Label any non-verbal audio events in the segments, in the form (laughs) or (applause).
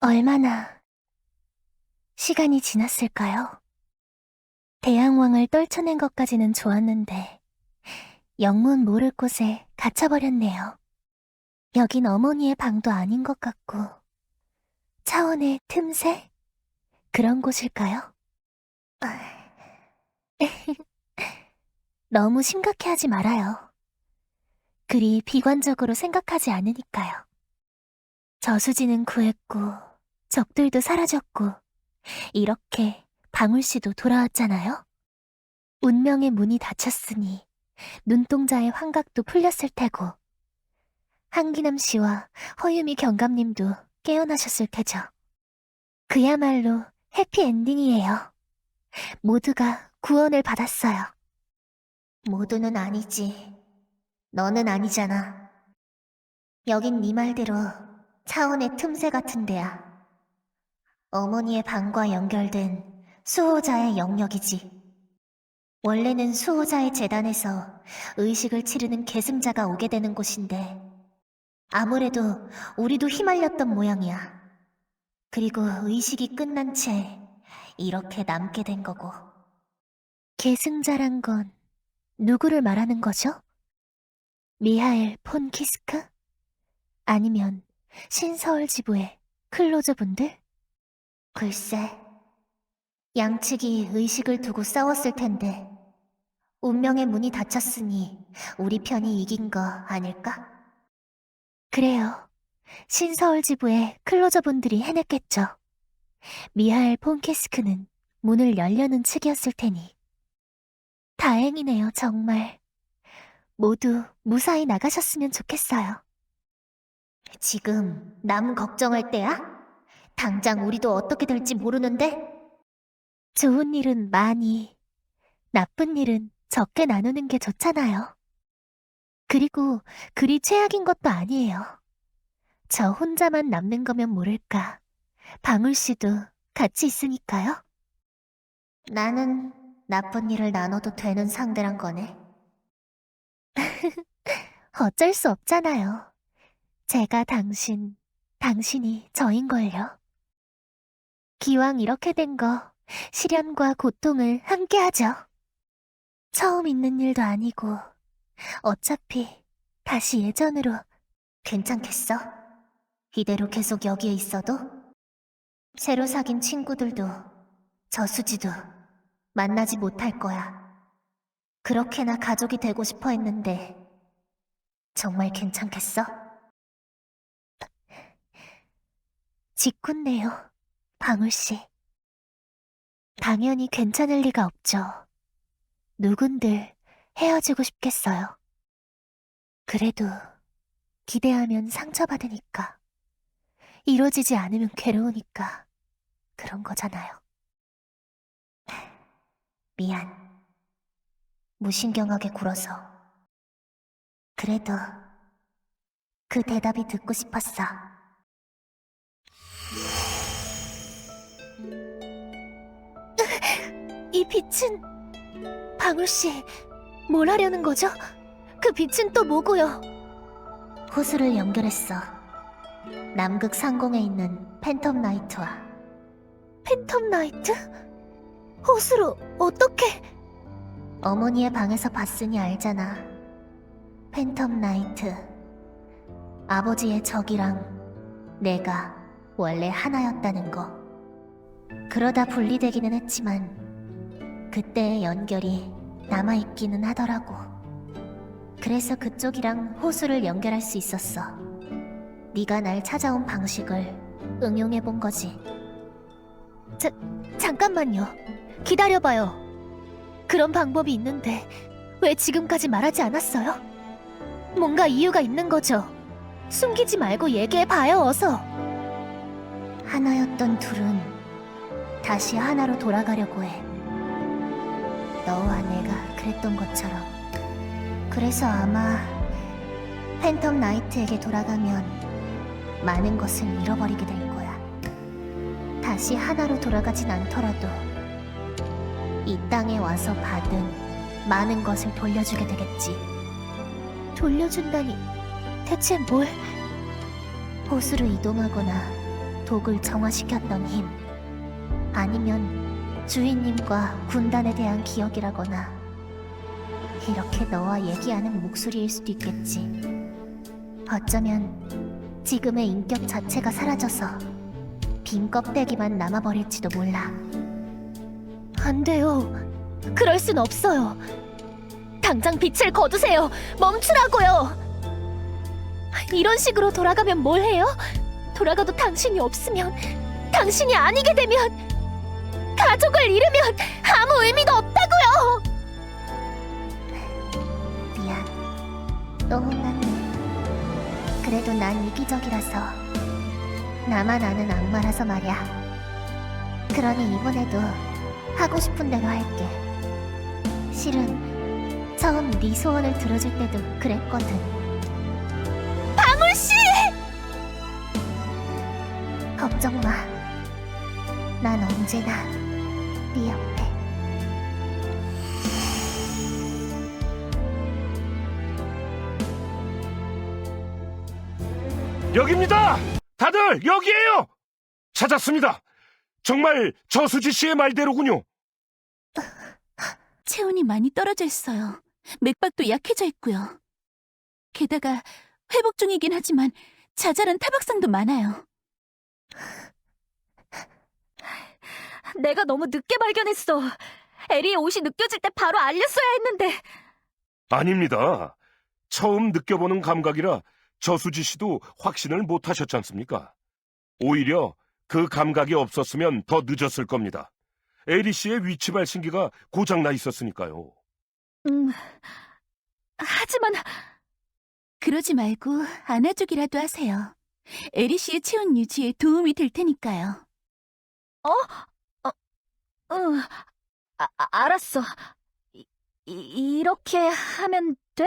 얼마나 시간이 지났을까요? 대양왕을 떨쳐낸 것까지는 좋았는데 영문 모를 곳에 갇혀버렸네요. 여긴 어머니의 방도 아닌 것 같고 차원의 틈새? 그런 곳일까요? (laughs) 너무 심각해하지 말아요. 그리 비관적으로 생각하지 않으니까요. 저수지는 구했고, 적들도 사라졌고, 이렇게 방울 씨도 돌아왔잖아요? 운명의 문이 닫혔으니, 눈동자의 환각도 풀렸을 테고, 한기남 씨와 허유미 경감님도 깨어나셨을 테죠. 그야말로 해피엔딩이에요. 모두가 구원을 받았어요. 모두는 아니지. 너는 아니잖아. 여긴 네 말대로 차원의 틈새 같은 데야. 어머니의 방과 연결된 수호자의 영역이지. 원래는 수호자의 재단에서 의식을 치르는 계승자가 오게 되는 곳인데, 아무래도 우리도 휘말렸던 모양이야. 그리고 의식이 끝난 채 이렇게 남게 된 거고. 계승자란 건 누구를 말하는 거죠? 미하엘 폰 키스크? 아니면 신서울 지부의 클로저 분들? 글쎄, 양측이 의식을 두고 싸웠을 텐데, 운명의 문이 닫혔으니 우리 편이 이긴 거 아닐까? 그래요. 신서울 지부의 클로저 분들이 해냈겠죠. 미하엘 폰키스크는 문을 열려는 측이었을 테니. 다행이네요, 정말. 모두 무사히 나가셨으면 좋겠어요. 지금 남 걱정할 때야? 당장 우리도 어떻게 될지 모르는데? 좋은 일은 많이, 나쁜 일은 적게 나누는 게 좋잖아요. 그리고 그리 최악인 것도 아니에요. 저 혼자만 남는 거면 모를까. 방울 씨도 같이 있으니까요. 나는 나쁜 일을 나눠도 되는 상대란 거네. (laughs) 어쩔 수 없잖아요. 제가 당신, 당신이 저인걸요. 기왕 이렇게 된 거, 시련과 고통을 함께 하죠. 처음 있는 일도 아니고, 어차피 다시 예전으로 괜찮겠어? 이대로 계속 여기에 있어도? 새로 사귄 친구들도 저수지도 만나지 못할 거야. 그렇게나 가족이 되고 싶어 했는데 정말 괜찮겠어? 직군네요, 방울 씨. 당연히 괜찮을 리가 없죠. 누군들 헤어지고 싶겠어요. 그래도 기대하면 상처받으니까. 이루어지지 않으면 괴로우니까. 그런 거잖아요. 미안. 무신경하게 굴어서. 그래도 그 대답이 듣고 싶었어. 이 빛은 방울 씨, 뭘 하려는 거죠? 그 빛은 또 뭐고요? 호수를 연결했어. 남극 상공에 있는 팬텀 나이트와. 팬텀 나이트? 호수로 어떻게? 어머니의 방에서 봤으니 알잖아. 팬텀 나이트. 아버지의 적이랑 내가 원래 하나였다는 거. 그러다 분리되기는 했지만 그때의 연결이 남아있기는 하더라고. 그래서 그쪽이랑 호수를 연결할 수 있었어. 네가 날 찾아온 방식을 응용해 본 거지. 자, 잠깐만요. 기다려봐요. 그런 방법이 있는데 왜 지금까지 말하지 않았어요? 뭔가 이유가 있는 거죠. 숨기지 말고 얘기해봐요, 어서. 하나였던 둘은 다시 하나로 돌아가려고 해. 너와 내가 그랬던 것처럼. 그래서 아마 팬텀 나이트에게 돌아가면 많은 것을 잃어버리게 될 거야. 다시 하나로 돌아가진 않더라도 이 땅에 와서 받은 많은 것을 돌려주게 되겠지. 돌려준다니 대체 뭘? 호수로 이동하거나 독을 정화시켰던 힘. 아니면 주인님과 군단에 대한 기억이라거나 이렇게 너와 얘기하는 목소리일 수도 있겠지. 어쩌면 지금의 인격 자체가 사라져서 빈 껍데기만 남아버릴지도 몰라. 안 돼요. 그럴 순 없어요. 당장 빛을 거두세요. 멈추라고요. 이런 식으로 돌아가면 뭘 해요? 돌아가도 당신이 없으면, 당신이 아니게 되면, 가족을 잃으면 아무 의미도 없다고요. 미안. 또 혼났네. 그래도 난 이기적이라서 나만 아는 악마라서 말이야. 그러니 이번에도 하고 싶은 대로 할게. 실은 처음 네 소원을 들어줄 때도 그랬거든. 방울 씨! 걱정 마. 난 언제나 네 옆에. 여기입니다. 다들 여기에요. 찾았습니다. 정말 저수지 씨의 말대로군요. 체온이 많이 떨어져 있어요. 맥박도 약해져 있고요. 게다가 회복 중이긴 하지만 자잘한 타박상도 많아요. 내가 너무 늦게 발견했어. 에리의 옷이 느껴질 때 바로 알렸어야 했는데. 아닙니다. 처음 느껴보는 감각이라 저수지 씨도 확신을 못 하셨지 않습니까? 오히려 그 감각이 없었으면 더 늦었을 겁니다. 에리 씨의 위치 발신기가 고장나 있었으니까요. 음, 하지만 그러지 말고 안아주기라도 하세요. 에리 씨의 체온 유지에 도움이 될 테니까요. 응, 아, 아, 알았어. 이, 이- 이렇게 하면 돼?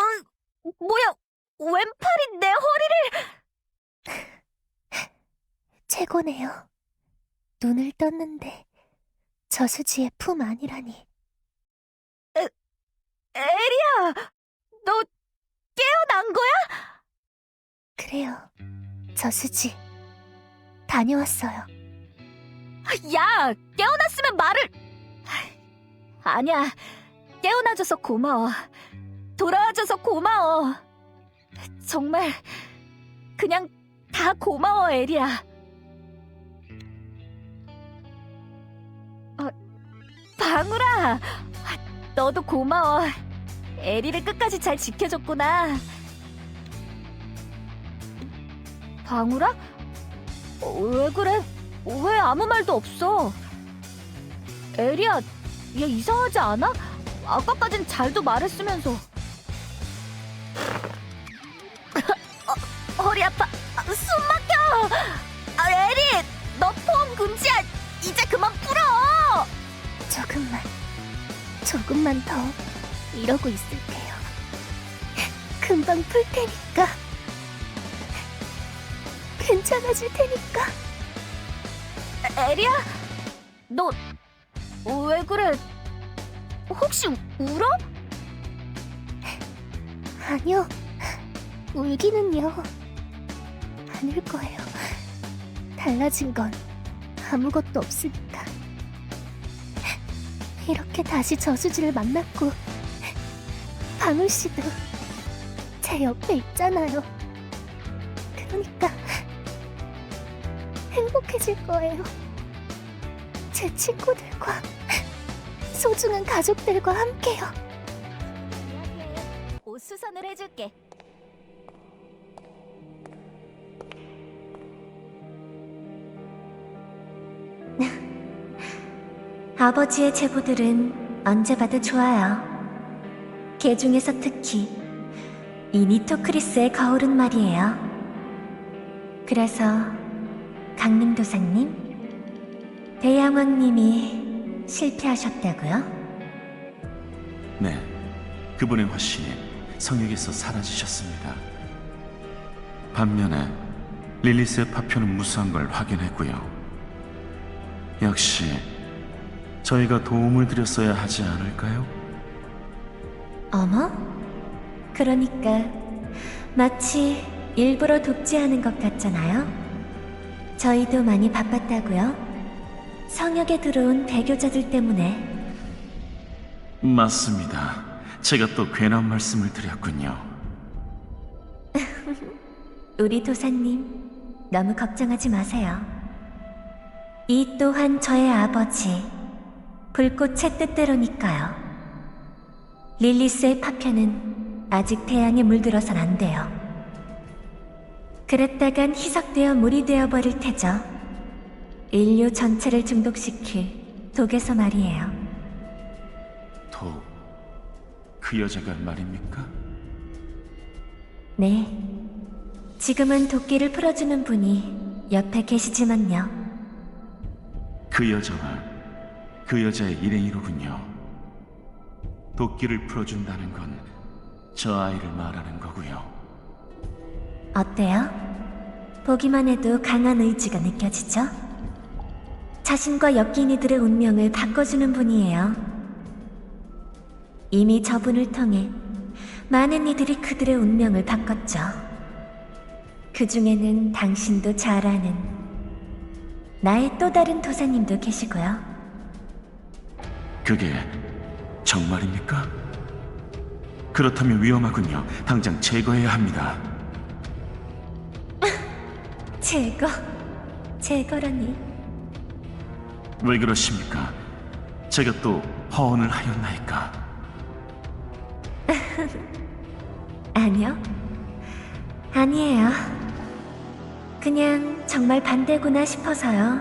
응, 뭐야? 왼팔이 내 허리를 (laughs) 최고네요. 눈을 떴는데 저수지의 품 아니라니. 에리야, 너 깨어난 거야? 그래요. 저수지 다녀왔어요. 야, 깨어났으면 말을. 아니야, 깨어나줘서 고마워. 돌아와줘서 고마워. 정말 그냥 다 고마워, 에리야. 어, 방울아, 너도 고마워. 에리를 끝까지 잘 지켜줬구나. 방울아? 어, 왜 그래? 왜 아무 말도 없어? 에리야, 얘 이상하지 않아? 아까까진 잘도 말했으면서. 어, (laughs) 허리 아파. 아, 숨 막혀. 아, 에리, 너 포옹 금지야. 이제 그만 풀어. 조금만, 조금만 더 이러고 있을게요. (laughs) 금방 풀 테니까. 괜찮아질 테니까. 에리야, 너 왜 그래? 혹시 울어? 아니요. 울기는요. 안 울 거예요. 달라진 건 아무것도 없으니까. 이렇게 다시 저수지를 만났고, 방울 씨도 제 옆에 있잖아요. 그러니까 행복해질 거예요. 제 친구들과 소중한 가족들과 함께요. 옷 수선을 해줄게. (laughs) 아버지의 제보들은 언제 봐도 좋아요. 개 중에서 특히 이 니토크리스의 거울은 말이에요. 그래서 강림도사님, 대양왕님이 실패하셨다고요? 네, 그분의 화신이 성역에서 사라지셨습니다. 반면에 릴리스의 파편은 무수한 걸 확인했고요. 역시 저희가 도움을 드렸어야 하지 않을까요? 어머? 그러니까 마치 일부러 독재하는 것 같잖아요. 저희도 많이 바빴다고요. 성역에 들어온 배교자들 때문에 맞습니다. 제가 또 괜한 말씀을 드렸군요. (laughs) 우리 도사님 너무 걱정하지 마세요. 이 또한 저의 아버지 불꽃의 뜻대로니까요. 릴리스의 파편은 아직 태양에 물들어선 안 돼요. 그랬다간 희석되어 물이 되어버릴 테죠. 인류 전체를 중독시킬 독에서 말이에요. 독, 그 여자가 말입니까? 네. 지금은 도끼를 풀어주는 분이 옆에 계시지만요. 그 여자가 그 여자의 일행이로군요. 도끼를 풀어준다는 건 저 아이를 말하는 거고요. 어때요? 보기만 해도 강한 의지가 느껴지죠? 자신과 엮인 이들의 운명을 바꿔주는 분이에요. 이미 저분을 통해 많은 이들이 그들의 운명을 바꿨죠. 그 중에는 당신도 잘 아는 나의 또 다른 도사님도 계시고요. 그게 정말입니까? 그렇다면 위험하군요. 당장 제거해야 합니다. 제거, 제거라니. 왜 그러십니까? 제가 또 허언을 하였나이까? (laughs) 아니요. 아니에요. 그냥 정말 반대구나 싶어서요.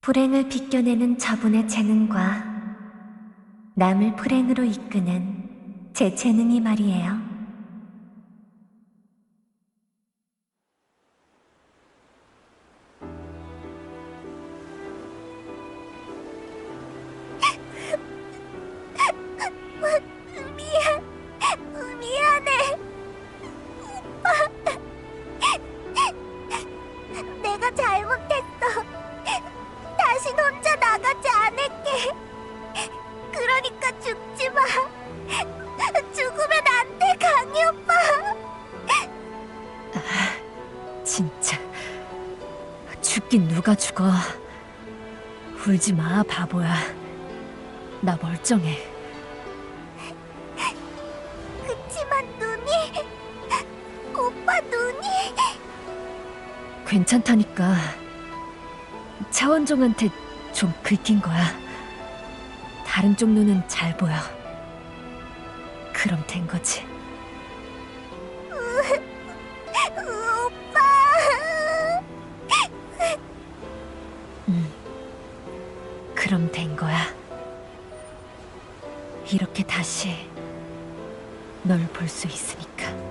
불행을 비껴내는 저분의 재능과 남을 불행으로 이끄는 제 재능이 말이에요. 죽긴 누가 죽어. 울지 마, 바보야. 나 멀쩡해. 그치만 눈이, 오빠 눈이. 괜찮다니까. 차원종한테 좀 긁힌 거야. 다른 쪽 눈은 잘 보여. 그럼 된 거지. 오빠. 그럼 된 거야. 이렇게 다시 널 볼 수 있으니까.